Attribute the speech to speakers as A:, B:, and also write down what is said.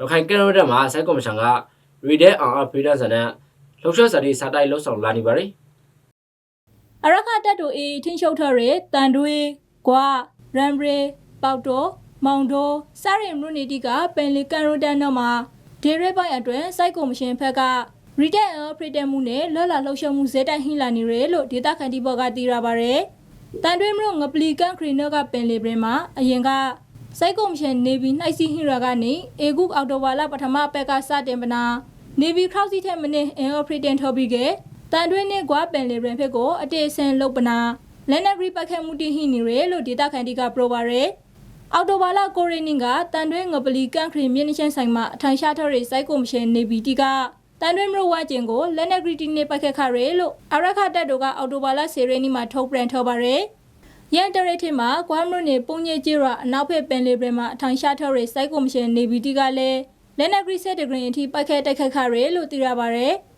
A: ရခိုင်ကင်ရိုတက်မှာစိုက်ကော်မရှင်ကရီဒဲအောင်အဖရီဒန်ဆန်နဲ့လှုပ်ရှားစာရီစာတိုက်လှုပ်ဆောင်လာနေပါတယ်
B: အရခတက်တို့အေးထင်းရှုပ်ထရဲတန်တွေးကွာရမ်ဘရေပေါတိုမောင်တိုစရင်မရုနီတီကပင်လီကန်ရိုတန်တော့မှာဒေရဲပိုင်းအတွင်းစိုက်ကော်မရှင်ဖက်ကရီဒဲအော်ဖရီဒန်မှုနဲ့လော်လာလှုပ်ရှားမှုဇက်တိုင်ဟင်းလာနေရဲလို့ဒေတာခန်တီဘော်ကတီးရပါတယ်တန်တွေးမရုငပလီကန်ခရီနော့ကပင်လီပရင်မှာအရင်က စိုက်ကော်မရှင်နေပြီးနှိုက်စီဟီရာကနေအေဂုအော်တိုဝါလာပထမပက်ကစတင်ပနာနေပြီးခရောက်စီထက်မနစ်အင်အော်ဖရီဒန်ထော်ပြီးကတန်တွင်းနဲ့ကွာပင်လီပရင်ဖက်ကိုအတေဆန်လုတ်ပနာလက်နက်ဂရိပတ်ခတ်မှုတိဟိနေရဲလို့ဒေတာခန်တီကပရိုပါရဲအော်တိုဘာလာကိုရီနင်းကတန်တွင်းငပလီကန်ခရီမြင်းနှချင်းဆိုင်မှာအထိုင်ရှာထော်ရိစိုက်ကိုမရှင်နေပြီးတီကတန်တွင်းမရဝကျင်ကိုလက်နက်ဂရီတီနေပတ်ခတ်ခရဲလို့အရခတက်တို့ကအော်တိုဘာလာဆေရီနီမှာထုတ်ပြန်ထော်ပါရဲ ရန်တရထင်မှာကွာမရုနေပုံညစ်ကြီးရအနောက်ဖက်ပင်လီပရင်မှာအထိုင်ရှာထော်ရိစိုက်ကိုမရှင်နေပြီးတီကလည်းလက်နက်ဂရီဆက်တဂရင်အထိပတ်ခတ်တိုက်ခတ်ခရဲလို့သိရပါရဲ။